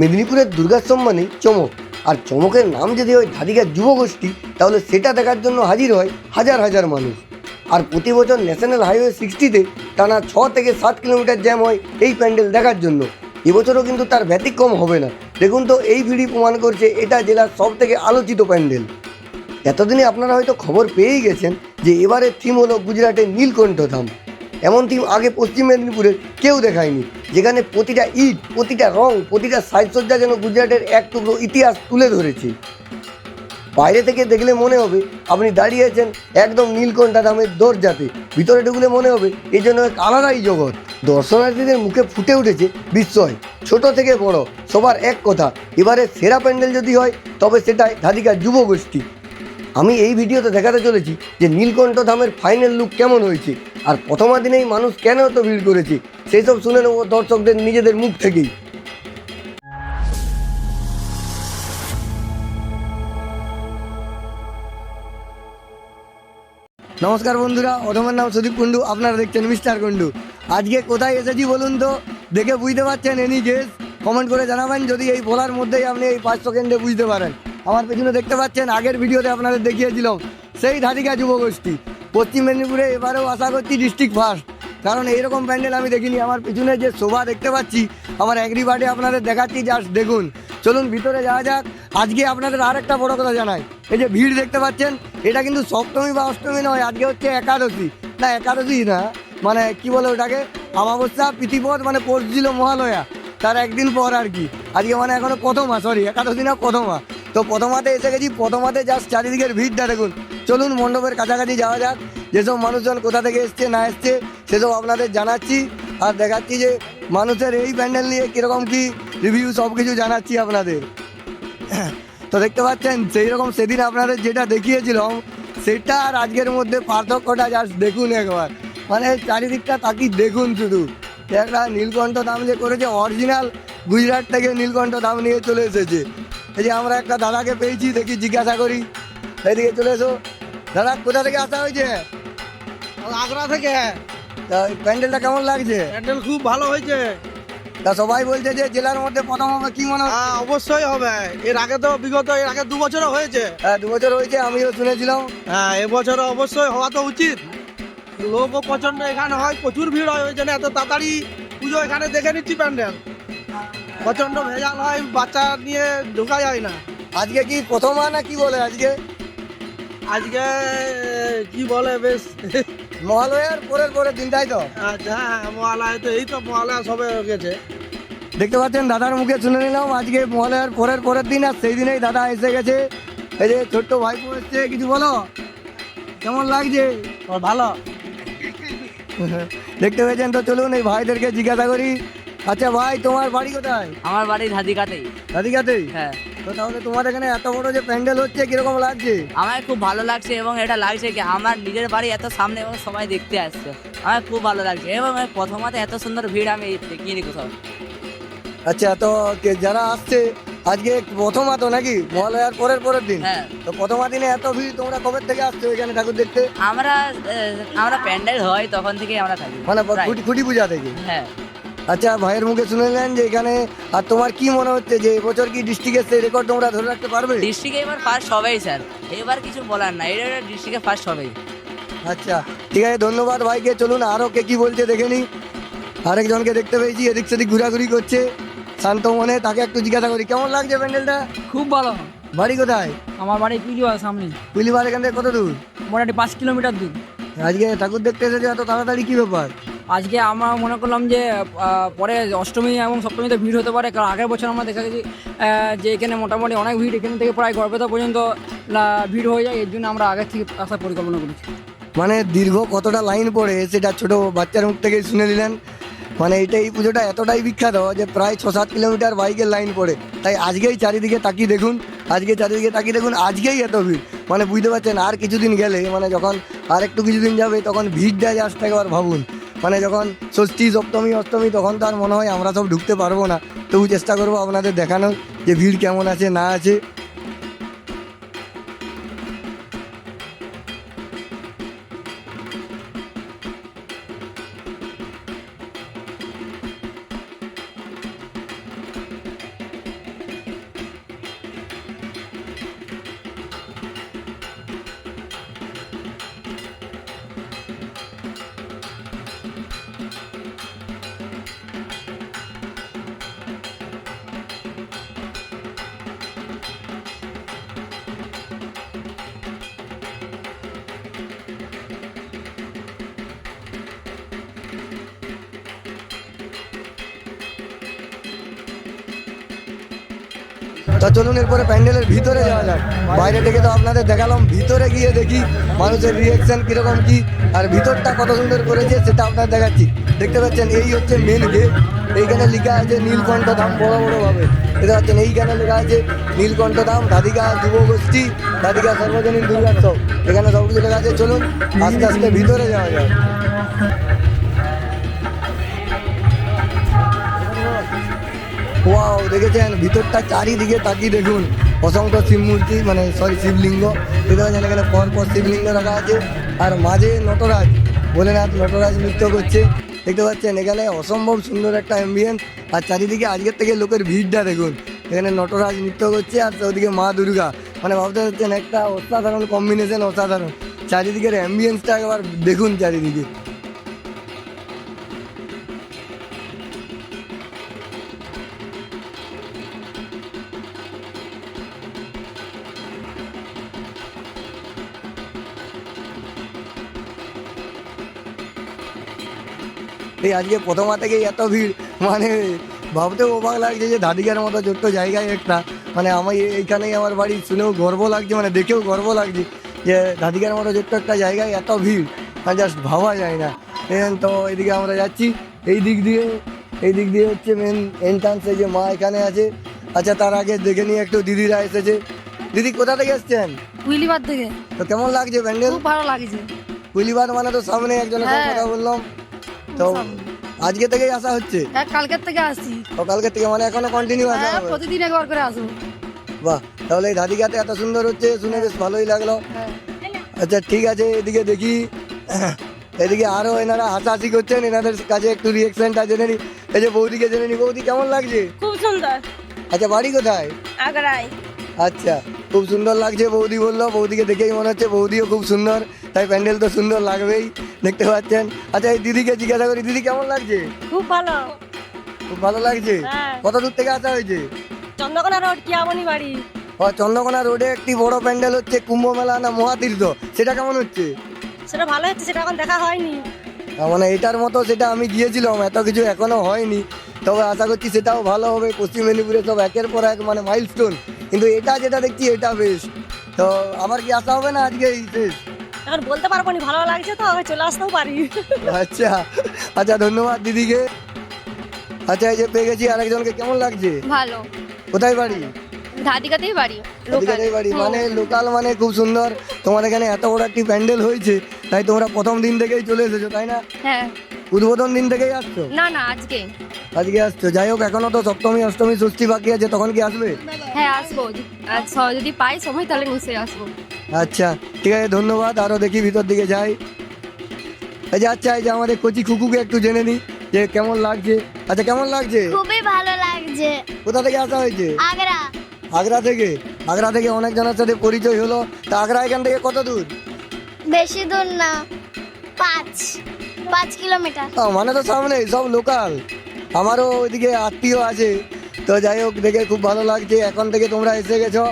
মেদিনীপুরের দুর্গাশ্রম মানেই চমক। আর চমকের নাম যদি হয় ধাদিকার যুবগোষ্ঠী, তাহলে সেটা দেখার জন্য হাজির হয় হাজার হাজার মানুষ। আর প্রতি বছর ন্যাশনাল হাইওয়ে সিক্সটিতে টানা ছ থেকে সাত কিলোমিটার জ্যাম হয় এই প্যান্ডেল দেখার জন্য। এবছরও কিন্তু তার ব্যতিক্রম হবে না। দেখুন তো, এই ভিড়ই প্রমাণ করছে এটা জেলার সব থেকে আলোচিত প্যান্ডেল। এতদিনে আপনারা হয়তো খবর পেয়েই গেছেন যে এবারের থিম হলো গুজরাটের নীলকণ্ঠ ধাম। এমন থিম আগে পশ্চিম মেদিনীপুরের কেউ দেখায়নি, যেখানে প্রতিটা ইট, প্রতিটা রং, প্রতিটা সাজসজ্জা যেন গুজরাটের এক টুকরো ইতিহাস তুলে ধরেছে। বাইরে থেকে দেখলে মনে হবে আপনি দাঁড়িয়ে আছেন একদম নীলকণ্ঠা ধামের দরজাতে, ভিতরে ঢুকলে মনে হবে এই জন্য এক আলাদাই জগৎ। দর্শনার্থীদের মুখে ফুটে উঠেছে বিস্ময়, ছোট থেকে বড়, সবার এক কথা, এবারে সেরা প্যান্ডেল যদি হয়, তবে সেটাই ধাদিকার যুবগোষ্ঠী। আমি এই ভিডিওতে দেখাতে চলেছি যে নীলকণ্ঠ ধামের ফাইনাল লুক কেমন হয়েছে। আর প্রথমা দিনেই মানুষ কেন এত ভিড় করেছে? সেই সব শুনে নেব দর্শকদের নিজেদের মুখ থেকেই। নমস্কার বন্ধুরা, অধমের নাম সুদীপ কুন্ডু আপনারা দেখছেন মিস্টার কুন্ডু আজকে কোথায় এসেছি বলুন তো? দেখে বুঝতে পারছেন এনি গেস কমেন্ট করে জানাবেন, যদি এই বলার মধ্যেই আপনি এই পাঁচ সেকেন্ডে বুঝতে পারেন। আমার পেছনে দেখতে পাচ্ছেন, আগের ভিডিওতে আপনাদের দেখিয়েছিলাম, সেই ধাদিকা যুবগোষ্ঠী। পশ্চিম মেদিনীপুরে এবারেও আশা করছি ডিস্ট্রিক্ট ফার্স্ট কারণ এইরকম প্যান্ডেল আমি দেখিনি, আমার পিছনে যে শোভা দেখতে পাচ্ছি, আমার অ্যাগ্রি বার্ডে আপনাদের দেখাচ্ছি জাস্ট দেখুন। চলুন ভিতরে যাওয়া যাক। আজকে আপনাদের আর একটা বড় কথা জানাই। এই যে ভিড় দেখতে পাচ্ছেন, এটা কিন্তু সপ্তমী বা অষ্টমী নয়, আজকে হচ্ছে একাদশী। না একাদশী না মানে কি বলে ওটাকে? অমাবস্যা প্রীতিপদ মানে পড়ছিল মহালয়া। তার একদিন পর আর কি। আজকে মানে এখনও প্রথমা সরি একাদশী না, প্রথমা। তো প্রথমাতে এসে গেছি প্রথমাতে জাস্ট চারিদিকের ভিড়টা দেখুন। চলুন, মণ্ডপের কাছাকাছি যাওয়া যাক। যেসব মানুষজন কোথা থেকে এসছে, না এসছে, সেসব আপনাদের জানাচ্ছি। আর দেখাচ্ছি যে মানুষের এই প্যান্ডেল নিয়ে কীরকম কী রিভিউ সব কিছু জানাচ্ছি আপনাদের। তো দেখতে পাচ্ছেন সেই রকম সেদিন আপনাদের যেটা দেখিয়েছিলাম, সেটা আর আজকের মধ্যে পার্থক্যটা জাস্ট দেখুন একবার। মানে চারিদিকটা তাকি দেখুন শুধু। একটা নীলকণ্ঠ দাম যে করেছে অরিজিনাল গুজরাট থেকে নীলকণ্ঠ দাম নিয়ে চলে এসেছে। এই যে আমরা একটা দাদাকে পেয়েছি দেখি জিজ্ঞাসা করি। এদিকে চলে এসো। দাদা কোথা থেকে আসা হয়েছে? আগ্রা থেকে। তা প্যান্ডেলটা কেমন লাগছে? প্যান্ডেল খুব ভালো হয়েছে। তা সবাই বলছে যে জেলার মধ্যে প্রথম হবে কি মনে হয় হ্যাঁ অবশ্যই হবে। এর আগে তো বিগত এর আগে দু বছরও হয়েছে। হ্যাঁ দু বছর হয়েছে আমিও শুনেছিলাম। হ্যাঁ এবছরও অবশ্যই হওয়া তো উচিত। লোকও প্রচণ্ড এখানে হয় প্রচুর ভিড় হয় ওই জন্য এত তাড়াতাড়ি পুজো এখানে দেখে নিচ্ছি প্যান্ডেল। প্রচণ্ড ভেজাল হয় বাচ্চা নিয়ে ঢোকা যায় না। আজকে কি প্রথম হয় না কি বলে আজকে? আজকে কি বলে বেশ। মহালয়ার পরের পরের দিনটাই তো? আচ্ছা হ্যাঁ মহালয় তো এই তো মহালয়া সবে গেছে। দেখতে পাচ্ছেন দাদার মুখে শুনে নিলাম আজকে মহালয়ার পরের পরের দিন আর সেই দিনেই দাদা এসে গেছে। এই যে ছোট্ট ভাই এসছে কিছু বলো? কেমন লাগছে? ভালো? দেখতে পেয়েছেন তো চলুন এই ভাইদেরকে জিজ্ঞাসা করি। আচ্ছা ভাই তোমার বাড়ি কোথায়? আমার বাড়ি ধাদিকাতেই রাধিকাতেই হ্যাঁ। তো তাহলে তোমার এখানে এত বড় যে প্যান্ডেল হচ্ছে কীরকম লাগছে? আমার খুব ভালো লাগছে এবং এটা লাগছে কি আমার নিজের বাড়ি এত সামনে এবং সবাই দেখতে আসছে। আমার খুব ভালো লাগছে এবং প্রথমত এত সুন্দর ভিড় আমি দেখিনি কোথাও। আচ্ছা তো কে- যারা আসছে আজকে প্রথমা তো নাকি মহালয়ার পরের পরের দিন? হ্যাঁ। তো প্রথমা দিনে এত ভিড় তোমরা কবে থেকে আসছো এখানে ঠাকুর দেখতে? আমরা আহ, আমরা প্যান্ডেল হয় তখন থেকেই আমরা থাকি। মানে প্রায়। খুঁটি খুঁটি পূজা থেকে? হ্যাঁ। আচ্ছা ভাইয়ের মুখে শুনে নেন যে এখানে আর তোমার কি মনে হচ্ছে যে এবছর কি ডিস্ট্রিক্টের সেই রেকর্ড তোমরা ধরে রাখতে পারবে? ডিস্ট্রিক্টে এবার ফার্স্ট হবেই স্যার। এবার কিছু বলার না এটা ডিস্ট্রিক্টে ফার্স্ট হবেই আচ্ছা ঠিক আছে ধন্যবাদ ভাইকে। চলুন আরও কে কি বলছে দেখে নি আরেকজনকে দেখতে পেয়েছি এদিক সেদিক ঘোরাঘুরি করছে। শান্ত মনে তাকে একটু জিজ্ঞাসা করি কেমন লাগছে প্যান্ডেলটা? খুব ভালো। বাড়ি কোথায়? আমার বাড়ি পিলিওয়ার সামনে। পুলিবার এখান থেকে কত দূর? মোটামুটি পাঁচ কিলোমিটার দূর। আজকে ঠাকুর দেখতে এসেছে এত তাড়াতাড়ি কি ব্যাপার? আজকে আমরা মনে করলাম যে পরে অষ্টমী এবং সপ্তমীতে ভিড় হতে পারে, কারণ আগের বছর আমরা দেখা গেছি যে এখানে মোটামুটি অনেক ভিড়, এখান থেকে প্রায় গড়বেতা পর্যন্ত ভিড় হয়ে যায়, এর জন্য আমরা আগের থেকে আসার পরিকল্পনা করেছি। মানে দীর্ঘ কতটা লাইন পড়ে, সেটা ছোট বাচ্চার মুখ থেকে শুনে নিলেন। মানে এটা এই পুজোটা এতটাই বিখ্যাত যে প্রায় ছ সাত কিলোমিটার বাইকের লাইন পড়ে। তাই আজকেই চারিদিকে তাকিয়ে দেখুন, আজকে চারিদিকে তাকিয়ে দেখুন, আজকেই এত ভিড়। মানে বুঝতে পারছেন, আর কিছুদিন গেলে মানে যখন আর একটু কিছুদিন যাবে, তখন ভিড়টা জাস্ট একবার ভাবুন। মানে যখন ষষ্ঠী, সপ্তমী, অষ্টমী, তখন তো আর মনে হয় আমরা সব ঢুকতে পারব না। তবু চেষ্টা করব আপনাদের দেখানোর যে ভিড় কেমন আছে, না আছে। তো চলুন এরপরে প্যান্ডেলের ভিতরে যাওয়া যাক। বাইরে থেকে তো আপনাদের দেখালাম, ভিতরে গিয়ে দেখি মানুষের রিয়েকশন কীরকম কি, আর ভিতরটা কত সুন্দর করেছে সেটা আপনাদের দেখাচ্ছি। দেখতে পাচ্ছেন, এই হচ্ছে মেন গেট এইখানে লেখা আছে, নীলকণ্ঠ ধাম, বড় বড় ভাবে। দেখতে পাচ্ছেন, এইখানে লেখা আছে, নীলকণ্ঠ ধাম দাদিকা যুব গোষ্ঠী দাদিকা সর্বজনীন দুর্গোৎসব এখানে সব কিছু লেখা আছে। চলুন, আস্তে আস্তে ভিতরে যাওয়া যায় ওয়াও দেখেছেন? ভিতরটা চারিদিকে তাকিয়ে দেখুন। অসংখ্য শিব মূর্তি মানে সরি শিবলিঙ্গ। দেখতে পাচ্ছেন এখানে পর পর শিবলিঙ্গ রাখা আছে। আর মাঝে নটরাজ, ভোলেনাথ নটরাজ নৃত্য করছে। দেখতে পাচ্ছেন, এখানে অসম্ভব সুন্দর একটা অ্যাম্বিয়েন্স আর চারিদিকে আজকের থেকে লোকের ভিড়টা দেখুন। এখানে নটরাজ নৃত্য করছে আর ওদিকে মা দুর্গা। মানে ভাবতে পারছেন, একটা অসাধারণ কম্বিনেশন অসাধারণ। চারিদিকের অ্যাম্বিয়েন্সটা একবার দেখুন চারিদিকে। এই আজকে প্রথমা থেকেই এত ভিড়। মানে ভাবতেও অবাক লাগছে যে ধাদিকার মতো ছোট্ট জায়গায় একটা। মানে আমি এইখানেই আমার বাড়ি শুনেও গর্ব লাগছে মানে দেখেও গর্ব লাগছে যে ধাদিকার মতো ছোট্ট একটা জায়গায় এত ভিড়। মানে জাস্ট ভাবা যায় না। তো এদিকে আমরা যাচ্ছি এই দিক দিয়ে এই দিক দিয়ে হচ্ছে মেন এন্ট্রান্স এই যে মা এখানে আছে। আচ্ছা তার আগে দেখে নিয়ে একটু দিদিরা এসেছে। দিদি কোথা থেকে এসছেন? উইলিবার থেকে। তো কেমন লাগছে প্যান্ডেল? খুব ভালো লাগছে। কুলিবার মানে তো সামনে একজনের হ্যাঁ। কথা বললাম। তো আজকে থেকেই আসা হচ্ছে। হ্যাঁ কালকের থেকে আসছি। ও কালকে থেকে মানে এখনও কন্টিনিউ আসা হ্যাঁ হবে। প্রতিদিন একবার করে আসব। বাহ তাহলে এই ধাদিকাতে এত সুন্দর হচ্ছে শুনে বেশ ভালোই লাগল। হ্যাঁ। আচ্ছা ঠিক আছে এদিকে দেখি। এদিকে আরও এনারা হাসাহাসি করছেন এনাদের কাছে একটু রিয়েকশনটা জেনে নি। এই যে বৌদিকে জেনে নি। বৌদি কেমন লাগছে? খুব সুন্দর। আচ্ছা বাড়ি কোথায়? আগ্রায়। আচ্ছা খুব সুন্দর লাগছে বৌদি বলল। বৌদিকে দেখেই মনে হচ্ছে বৌদিও খুব সুন্দর। তাই প্যান্ডেল তো সুন্দর লাগবেই দেখতে পাচ্ছেন। আচ্ছা এই দিদিকে জিজ্ঞাসা করি দিদি কেমন লাগছে? খুব ভালো। খুব ভালো লাগছে? হ্যাঁ। কত দূর থেকে আসা হয়েছে? চন্দ্রকোনা রোড কিয়ামনি বাড়ি। ও চন্দ্রকোনা রোডে একটি বড় প্যান্ডেল হচ্ছে কুম্ভ মেলা না মহাতীর্থ। সেটা কেমন হচ্ছে? সেটা ভালো হচ্ছে সেটা এখন দেখা হয়নি। মানে এটার মতো সেটা আমি গিয়েছিলাম এত কিছু এখনও হয়নি। তবে আশা করছি সেটাও ভালো হবে পশ্চিম মেদিনীপুরে সব একের পর এক মানে মাইলস্টোন কিন্তু এটা যেটা দেখছি এটা বেশ। তো আমার কি আশা হবে না আজকে এই শেষ? এখন বলতে পারব না ভালো লাগছে তো আমি চলে আসতেও পারি। আচ্ছা আচ্ছা ধন্যবাদ দিদিকে। আচ্ছা এই যে পেয়ে গেছি আরেকজনকে কেমন লাগছে? ভালো। কোথায় বাড়ি? ধাদিকাতেই বাড়ি বাড়ি মানে লোকাল মানে খুব সুন্দর। তোমার এখানে এত বড় একটি প্যান্ডেল হয়েছে তাই তোমরা প্রথম দিন থেকেই চলে এসেছ তাই না? হ্যাঁ। উদ্বোধন দিন থেকেই আসছো? না না আজকে। আজকে আসছো। যাই হোক এখনও তো সপ্তমী অষ্টমী ষষ্ঠী বাকি আছে তখন কি আসবে? হ্যাঁ আসব। আর যদি পাই সময় তাহলে নিশ্চয়ই আসব। আচ্ছা ঠিক আছে ধন্যবাদ। আরও দেখি ভিতর দিকে যাই। যে আচ্ছা এই যে আমাদের কচি খুকুকে একটু জেনে নিই যে কেমন লাগছে? আচ্ছা কেমন লাগছে? খুবই ভালো লাগছে। কোথা থেকে আসা হয়েছে? আগ্রা। আগ্রা থেকে? আগ্রা থেকে অনেক জনের সাথে পরিচয় হলো। তা আগ্রা এখান থেকে কত দূর? বেশি দূর না পাঁচ পাঁচ কিলোমিটার। মানে তো সামনে সব লোকাল। আমারও ওইদিকে আত্মীয় আছে। তো যাই হোক দেখে খুব ভালো লাগছে। এখন থেকে তোমরা এসে গেছো।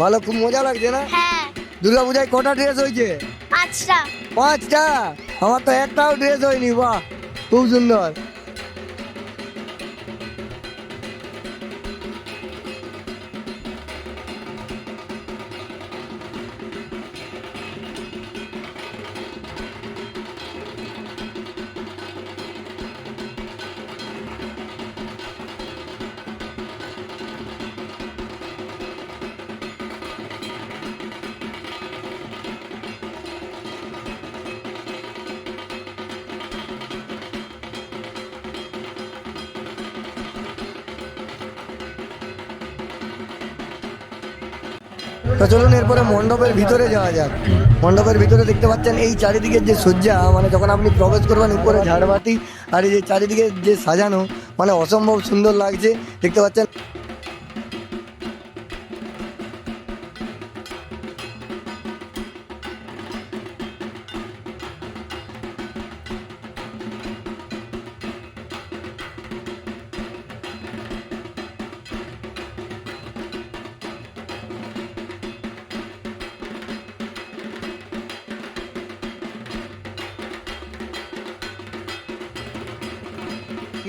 ভালো খুব মজা লাগছে না? হ্যাঁ দুর্গা পূজায় কটা ড্রেস হয়েছে? পাঁচটা। পাঁচটা? আমার তো একটাও ড্রেস হয়নি বাহ খুব সুন্দর। তো চলুন এরপরে মণ্ডপের ভিতরে যাওয়া যাক। মণ্ডপের ভিতরে দেখতে পাচ্ছেন এই চারিদিকে যে সজ্জা মানে যখন আপনি প্রবেশ করবেন উপরে ঝাড়বাতি আর এই যে চারিদিকে যে সাজানো মানে অসম্ভব সুন্দর লাগছে। দেখতে পাচ্ছেন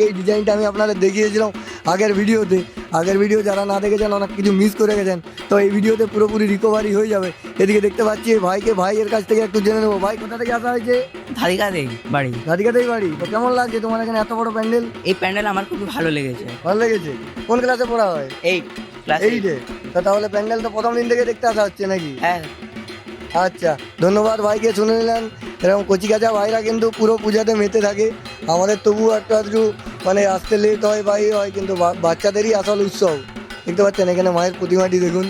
এই ডিজাইনটা আমি আপনাদের দেখিয়েছিলাম আগের ভিডিওতে। আগের ভিডিও যারা না দেখেছেন অনেক কিছু মিস করে গেছেন। তো এই ভিডিওতে পুরোপুরি রিকভারি হয়ে যাবে। এদিকে দেখতে পাচ্ছি ভাইকে ভাইয়ের কাছ থেকে একটু জেনে নেব। ভাই কোথা থেকে আসা হয়েছে? ধারিকা দেই বাড়ি। রাধিকাতেই বাড়ি। তো কেমন লাগছে তোমার এখানে এত বড় প্যান্ডেল? এই প্যান্ডেল আমার খুব ভালো লেগেছে। ভালো লেগেছে? কোন ক্লাসে পড়া হয়? এই ক্লাস এইটে তো তাহলে প্যান্ডেল তো প্রথম দিন থেকে দেখতে আসা হচ্ছে নাকি? হ্যাঁ। আচ্ছা ধন্যবাদ ভাইকে শুনে নিলেন। এরকম কচি কাঁচা ভাইরা কিন্তু পুরো পূজাতে মেতে থাকে। আমাদের তবুও একটু আধটু মানে আসতে লেট হয় বা হয়, কিন্তু বাচ্চাদেরই আসল উৎসব। দেখতে পাচ্ছেন এখানে মায়ের প্রতিমাটি দেখুন।